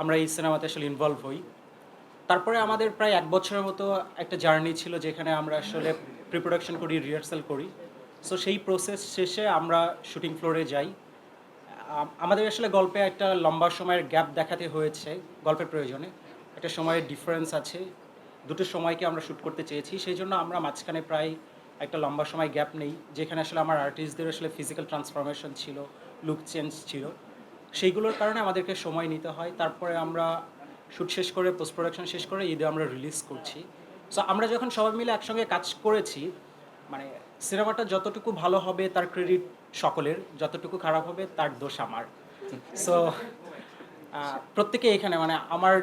আমরা এই সিনেমাতে আসলে ইনভলভ হই। তারপরে আমাদের প্রায় এক বছরের মতো একটা জার্নি ছিল যেখানে আমরা আসলে প্রিপ্রোডাকশন করি রিহার্সাল করি। সো সেই প্রসেস শেষে আমরা শুটিং ফ্লোরে যাই। আমাদের আসলে গল্পে একটা লম্বা সময়ের গ্যাপ দেখাতে হয়েছে, গল্পের প্রয়োজনে। একটা সময়ের ডিফারেন্স আছে। দুটো সময়কে আমরা শ্যুট করতে চেয়েছি। সেই জন্য আমরা মাঝখানে প্রায় একটা লম্বা সময় গ্যাপ নেই, যেখানে আসলে আমার আর্টিস্টদের আসলে ফিজিক্যাল ট্রান্সফরমেশন ছিল লুক চেঞ্জ ছিল। সেইগুলোর কারণে আমাদেরকে সময় নিতে হয়। তারপরে আমরা শ্যুট শেষ করে পোস্ট প্রোডাকশন শেষ করে ঈদে আমরা রিলিজ করছি। সো আমরা যখন সবাই মিলে একসঙ্গে কাজ করেছি মানে সিনেমাটা যতটুকু ভালো হবে তার ক্রেডিট সকলের, যতটুকু খারাপ হবে তার দোষ আমার। সো প্রত্যেকে এখানে মানে আমার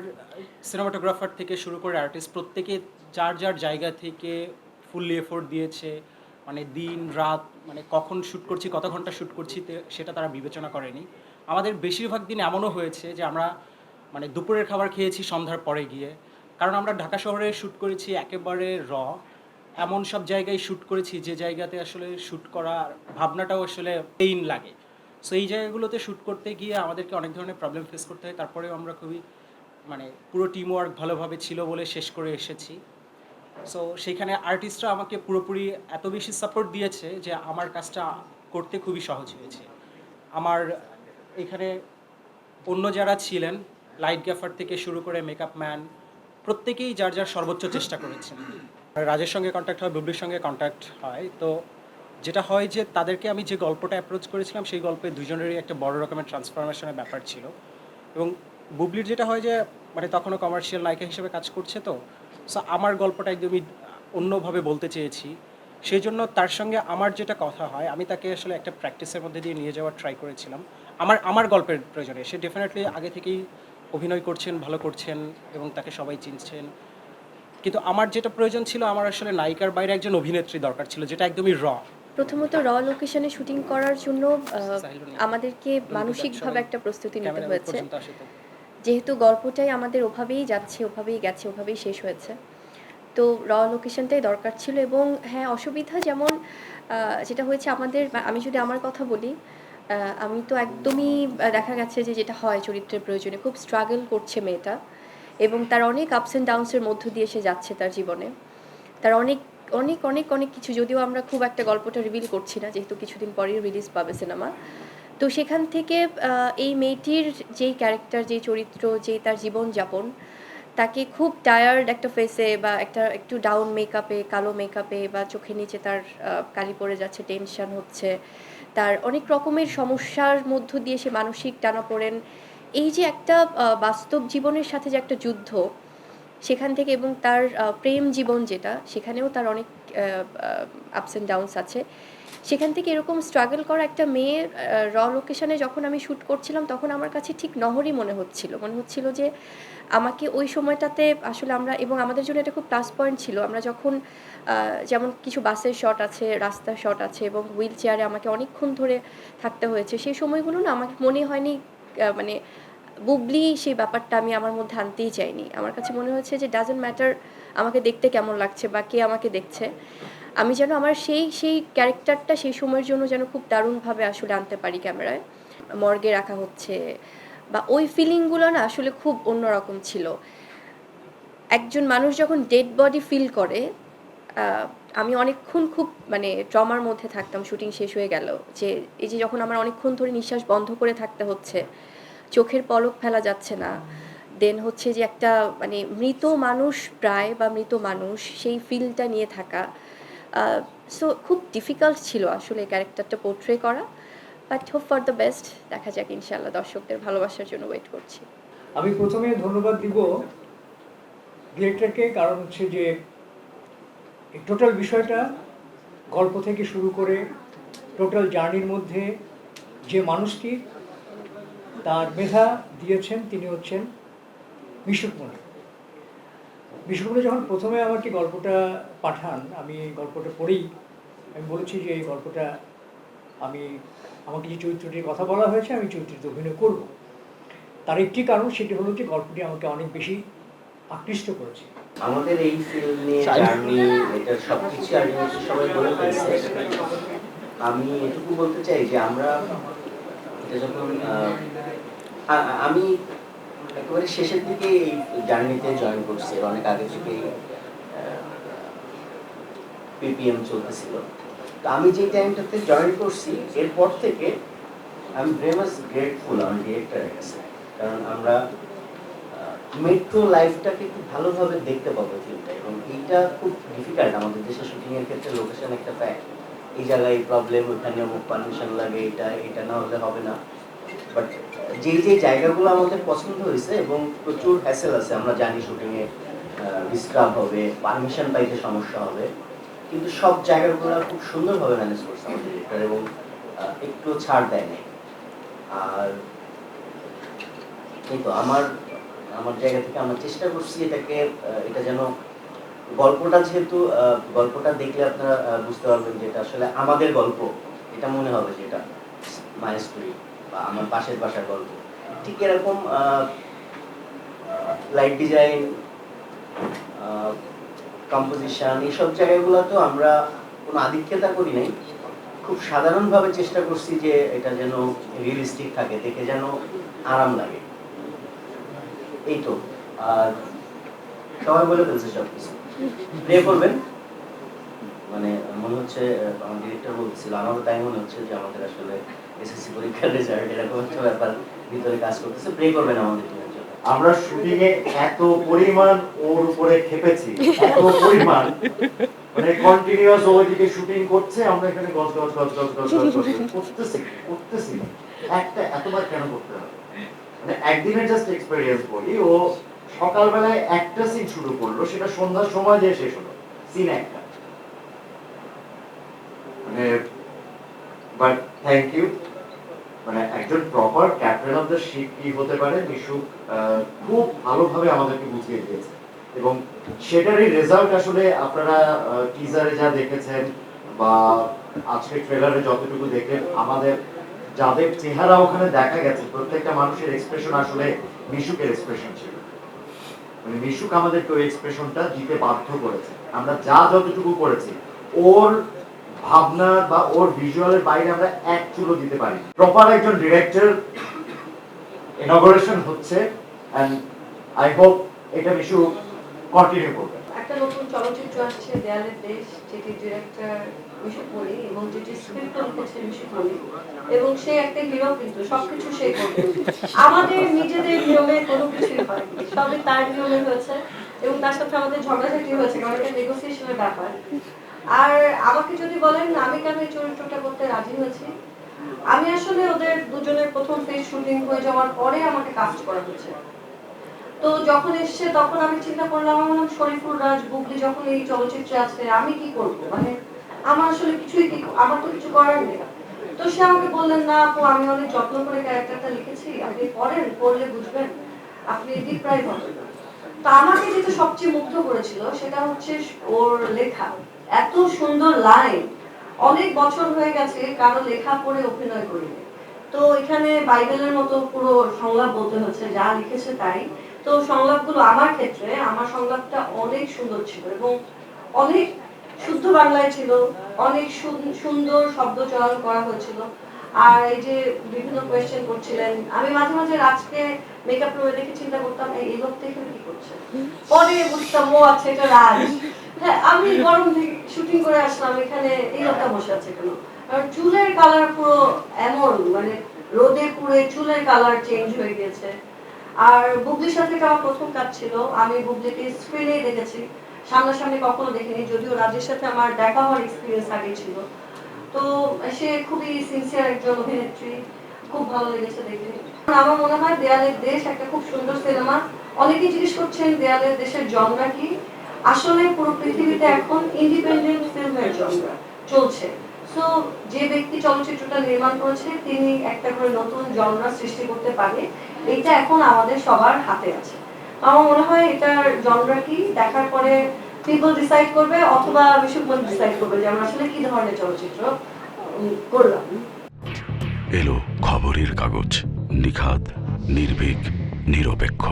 সিনেমাটোগ্রাফার থেকে শুরু করে আর্টিস্ট প্রত্যেকে যার যার জায়গা থেকে ফুললি এফোর্ট দিয়েছে মানে দিন, রাত মানে কখন শ্যুট করছি কত ঘণ্টা শ্যুট করছি সেটা তারা বিবেচনা করেনি। আমাদের বেশিরভাগ দিন এমনও হয়েছে যে আমরা মানে দুপুরের খাবার খেয়েছি, সন্ধ্যার পরে গিয়ে। কারণ আমরা ঢাকা শহরে শ্যুট করেছি একেবারে র। এমন সব জায়গায় শ্যুট করেছি যে জায়গাতে আসলে শ্যুট করার ভাবনাটাও আসলে পেইন লাগে। সো এই জায়গাগুলোতে শ্যুট করতে গিয়ে আমাদেরকে অনেক ধরনের প্রবলেম ফেস করতে হয়। তারপরেও আমরা খুবই মানে পুরো টিম ওয়ার্ক ভালোভাবে ছিল বলে শেষ করে এসেছি। সো সেইখানে আর্টিস্টরা আমাকে পুরোপুরি এত বেশি সাপোর্ট দিয়েছে যে আমার কাজটা করতে খুবই সহজ হয়েছে। আমার এখানে অন্য যারা ছিলেন লাইট গ্যাফার থেকে শুরু করে মেকআপ ম্যান প্রত্যেকেই যার যার সর্বোচ্চ চেষ্টা করেছেন। রাজের সঙ্গে কন্ট্যাক্ট হয়, বুবলির সঙ্গে কন্ট্যাক্ট হয়। তো যেটা হয় যে তাদেরকে আমি যে গল্পটা অ্যাপ্রোচ করেছিলাম, সেই গল্পে দুজনেরই একটা বড় রকমের ট্রান্সফরমেশনের ব্যাপার ছিল। এবং বুবলির যেটা হয় যে মানে তখনও কমার্শিয়াল নায়িকা হিসেবে কাজ করছে তো সো আমার গল্পটা একদমই অন্যভাবে বলতে চেয়েছি। সেই জন্য তার সঙ্গে আমার যেটা কথা হয় আমি তাকে আসলে একটা প্র্যাকটিসের মধ্যে দিয়ে নিয়ে যাওয়ার ট্রাই করেছিলাম। আমার আমার গল্পের প্রয়োজনে। সে ডেফিনেটলি আগে থেকেই অভিনয় করছেন ভালো করছেন এবং তাকে সবাই চিনছেন। কিন্তু আমার যেটা প্রয়োজন ছিল আমার আসলে নায়িকার বাইরে একজন অভিনেত্রী দরকার ছিল যেটা একদমই র প্রথমত র লোকেশনে শুটিং করার জন্য। আমাদেরকে মানসিকভাবে একটা প্রস্তুতি নিতে হয়েছে। যেহেতু গল্পটাই আমাদের ওভাবেই যাচ্ছে, ওভাবেই গেছে, ওভাবেই শেষ হয়েছে। তো র লোকেশনটাই দরকার ছিল এবং হ্যাঁ অসুবিধা যেমন যেটা হয়েছে আমাদের আমি যদি আমার কথা বলি আমি তো একদমই দেখা গেছে যে যেটা হয় চরিত্রের প্রয়োজনে, খুব স্ট্রাগল করছে মেয়েটা এবং তার অনেক আপস অ্যান্ড ডাউনসের মধ্য দিয়ে সে যাচ্ছে তার জীবনে। তার অনেক অনেক অনেক অনেক কিছু, যদিও আমরা খুব একটা গল্পটা রিভিল করছি না, যেহেতু কিছুদিন পরেই রিলিজ পাবে সিনেমা। তো সেখান থেকে এই মেয়েটির যেই ক্যারেক্টার যেই চরিত্র, যেই তার জীবনযাপন, তাকে খুব টায়ার্ড একটা ফেসে বা একটা একটু ডাউন মেকআপে কালো মেকআপে বা চোখের নিচে তার কালি পড়ে যাচ্ছে টেনশন হচ্ছে, তার অনেক রকমের সমস্যার মধ্য দিয়ে সে মানসিক টানাপোড়েন। এই যে একটা বাস্তব জীবনের সাথে যে একটা যুদ্ধ, সেখান থেকে এবং তার প্রেম জীবন যেটা, সেখানেও তার অনেক আপস অ্যান্ড ডাউনস আছে। সেখান থেকে এরকম স্ট্রাগল করা একটা মেয়ে র লোকেশনে যখন আমি শ্যুট করছিলাম, তখন আমার কাছে ঠিক নহরই মনে হচ্ছিল। মনে হচ্ছিল যে আমাকে ওই সময়টাতে আসলে আমরা, এবং আমাদের জন্য এটা খুব প্লাস পয়েন্ট ছিল। আমরা যখন যেমন কিছু বাসের শট আছে, রাস্তার শট আছে, এবং হুইল চেয়ারে আমাকে অনেকক্ষণ ধরে থাকতে হয়েছে, সেই সময়গুলো না আমাকে মনে হয়নি মানে বুবলি সেই ব্যাপারটা আমি আমার মধ্যে আনতেই চাইনি। আমার কাছে মনে হয়েছে যে ডাজেন্ট ম্যাটার আমাকে দেখতে কেমন লাগছে বা কে আমাকে দেখছে। আমি যেন আমার সেই সেই ক্যারেক্টারটা সেই সময়ের জন্য যেন খুব দারুণভাবে আসলে আনতে পারি ক্যামেরায়। মর্গে রাখা হচ্ছে বা ওই ফিলিংগুলো না আসলে খুব অন্যরকম ছিল। একজন মানুষ যখন ডেড বডি ফিল করে আমি অনেকক্ষণ খুব মানে ট্রমার মধ্যে থাকতাম, শুটিং শেষ হয়ে গেল যে এই যে যখন আমার অনেকক্ষণ ধরে নিঃশ্বাস বন্ধ করে থাকতে হচ্ছে, চোখের পলক ফেলা যাচ্ছে না দেন হচ্ছে যে একটা মানে মৃত মানুষ প্রায় বা মৃত মানুষ সেই ফিলটা নিয়ে থাকা সো খুব ডিফিকাল্ট ছিল আসলে এই ক্যারেক্টারটা পোর্ট্রে করা but hope for the best দেখা যাক, ইনশাআল্লাহ দর্শকদের ভালোবাসার জন্য ওয়েট করছি। আমি প্রথমে ধন্যবাদ দিব ডিরেক্টরকে কারণ হচ্ছে যে টোটাল বিষয়টা গল্প থেকে শুরু করে টোটাল জার্নির মধ্যে যে মানুষটি তার মেধা দিয়েছেন, তিনি হচ্ছেন মিশুকমণি মিশুকমণি যখন প্রথমে আমাকে গল্পটা পাঠান আমি এই গল্পটা পড়েই আমি বলেছি যে এই গল্পটা আমি আমাকে যে চরিত্রটির কথা বলা হয়েছে আমি চরিত্রটিতে অভিনয় করব। তার একটি কারণ সেটি হলো যে গল্পটি আমাকে অনেক বেশি আকৃষ্ট করেছে। আমাদের এই ফিল্ম নিয়ে জার্নি এটা সবকিছু আলটিমেটলি সবাই বলে ফেলছে। আমি এটুকু বলতে চাই যে আমরা এটা যখন আমি একেবারে শেষের দিকে এই জার্নিতে জয়েন করছি অনেক আগে থেকেই পিপিএম চলতেছিল। তো আমি যে টাইমটাতে জয়েন করছি, এরপর থেকে আমি ভেরি মাচ গ্রেটফুল আমার ডিরেক্টরের কাছে। কারণ আমরা মেট্রো লাইফটাকে খুব ভালোভাবে দেখতে পাবো ফিল্মটা এবং এইটা খুব ডিফিকাল্ট আমাদের দেশে শুটিং এর ক্ষেত্রে লোকেশন একটা ফ্যাক্ট এই জায়গায় প্রবলেম ওখানে পারমিশন লাগে, এটা এটা না হলে হবে না। যে যে জায়গাগুলো আমাদের পছন্দ হয়েছে এবং প্রচুর হ্যাসেল আছে, আমরা জানি শুটিংয়ে ডিস্টার্ব হবে পারমিশন পাইতে সমস্যা হবে, কিন্তু সব জায়গাগুলো খুব সুন্দরভাবে ম্যানেজ করছে আমাদের ডিরেক্টর এবং একটু ছাড় দেয়নি। আর এই তো আমার আমার জায়গা থেকে আমরা চেষ্টা করছি এটাকে এটা যেন গল্পটা যেহেতু গল্পটা দেখলে আপনারা বুঝতে পারবেন যে এটা আসলে আমাদের গল্প, এটা মনে হবে যে এটা মাই স্টোরি। আমার পাশের বাসার গল্প। ঠিক এরকম লাইট ডিজাইন কম্পোজিশন এইসব জায়গাগুলোতেও আমরা কোনো আধিক্যতা করি নাই। খুব সাধারণভাবে চেষ্টা করছি যে এটা যেন রিয়েলিস্টিক থাকে, দেখে যেন আরাম লাগে। এই তো, আর সবাই বলে ফেলছে সব কিছু প্লে করবেন? মানে মনে হচ্ছে আমার ডিরেক্টর বলছিল, আমারও তাই মনে হচ্ছে যে আমাদের আসলে এসএসসি পরীক্ষার রেজাল্ট এরকম একটা ব্যাপার, ভিতরে কাজ করতেছে প্রে করবেন আমাদের আমরা শুটিং এ এত পরিমাণ ওর উপরে খেপেছি, এত পরিমাণ। মানে কন্টিনিউয়াস ও ওইদিকে শুটিং করছে, আমরা এখানে গজ গজ গজ গজ গজ করতেছি করতেছি একটা, এতবার কেন করতে হবে? মানে একদিনের জাস্ট এক্সপেরিয়েন্স বলি ও সকালবেলায় একটা সিন শুরু করল, সেটা সন্ধ্যার সময় যে শেষ হলো সিন একটা। মানে বাট থ্যাংক ইউ মানে একজন proper captain of the ship কি হতে পারে মিশু আহ, খুব ভালোভাবে আমাদেরকে বুঝিয়ে দিয়েছে। এবং সেটারই রেজাল্ট আসলে আপনারা টিজারে যা দেখেছেন বা আজকে ট্রেলারে যতটুকু দেখলেন আমাদের যাদের চেহারা ওখানে দেখা গেছে প্রত্যেকটা মানুষের এক্সপ্রেশন আসলে মিশুকের এক্সপ্রেশন ছিল। মানে মিশুক আমাদেরকে ওই এক্সপ্রেশনটা দিতে বাধ্য করেছে। আমরা যা যতটুকু করেছি ওর ভাবনা বা ওর ভিজুয়ালের বাইরে আমরা এক চুলো দিতে পারি। প্রপার একজন ডিরেক্টর ইনগরেশন হচ্ছে এন্ড আই হোপ এটা কন্টিনিউ করবে। একটা নতুন চলচ্চিত্র আসছে দেয়ালের দেশ, যেটি ডিরেক্টর পড়ি এবং যেটি স্ক্রিপ্ট পড়ি এবং সে একটা হিরো কিন্তু, সবকিছু সে করবে। আমাদের নিজেদের নিয়মে কোনো কিছুই হয়নি। সবই তার নিয়মে হয়েছে, এবং তার সাথে আমাদের ঝগড়াঝাটি হয়েছে, কারণ এটা নেগোসিয়েশনের ব্যাপার। আর আমাকে যদি বলেন, আমি কেন এই চরিত্রটা করতে রাজি হয়েছি? আমি আসলে ওদের দুজনের প্রথম ফেজ শুটিং হয়ে যাওয়ার পরে আমাকে কাস্ট করা হয়েছে। তো যখন এসছে, তখন আমি চিন্তা করলাম আমার শরীফুল রাজ, বুবলি, যখন এই চলচ্চিত্রে আছে আমি কি করব? মানে আমার আসলে কিছুই কি আমার তো কিছু করার নেই। তো সে আমাকে বললেন, না আপু, আমি অনেক যত্ন করে ক্যারেক্টারটা লিখেছি। আপনি পড়েন, পড়লে বুঝবেন। আপনি ডিপ্রাইভ হবেন না। আমাকে যেটা সবচেয়ে মুগ্ধ করেছিল সেটা হচ্ছে ওর লেখা। এত সুন্দর লাইন অনেক বছর হয়ে গেছে কারও লেখা পড়ে অভিনয় করিনি। তো এখানে বাইবেলের মতো পুরো সংলাপ বলতে হচ্ছে, যা লিখেছে তাই। তো সংলাপগুলো আমার ক্ষেত্রে, আমার সংলাপটা অনেক সুন্দর ছিল এবং অনেক শুদ্ধ বাংলায় ছিল, অনেক সুন- সুন্দর শব্দ চয়ন করা হয়েছিল। আর এই যে বিভিন্ন কোয়েশ্চেন করছিলেন, আমি মাঝে মাঝে রাজকে মেকআপ রুমে দেখে চিন্তা করতাম, এই লোকটা এখানে কি করছে? পরে বুঝতাম, ও আছে, এটা রাজ। হ্যাঁ আমি গরম শুটিং করে আসলাম, এখানে এই লোকটা বসে আছে কেন আর চুলের কালার পুরো এমন মানে রোদে পুড়ে চুলের কালার চেঞ্জ হয়ে গেছে। আর বুবলির সাথে আমার প্রথম কাজ ছিল, আমি বুবলিকে স্ক্রিনেই দেখেছি। সামনাসামনি কখনো দেখিনি, যদিও রাজের সাথে আমার দেখা হওয়ার এক্সপিরিয়েন্স আগে ছিল। তো সে খুবই সিনসিয়ার একজন অভিনেত্রী, খুব ভালো লেগেছে দেখে। আমার মনে হয় দেয়ালের দেশ একটা খুব সুন্দর সিনেমা। অনেকেই জিজ্ঞেস করছেন দেয়ালের দেশের জনরা কি? আসলে পুরো পৃথিবীতে এখন ইন্ডিপেন্ডেন্ট ফিল্মের জনরা চলছে। সো যে ব্যক্তি চলচ্চিত্রটা নির্মাণ করেছে, তিনি একটা করে নতুন জনরা সৃষ্টি করতে পারে, এটা এখন আমাদের সবার হাতে আছে। আমার মনে হয় এটার জনরা কি? দেখার পরে পিপল ডিসাইড করবে অথবা বিশ্বকমন ডিসাইড করবে যে আমরা আসলে কি ধরনের চলচ্চিত্র করলাম। এলো খবরের কাগজ নিখাত নির্ভীক, নিরপেক্ষ।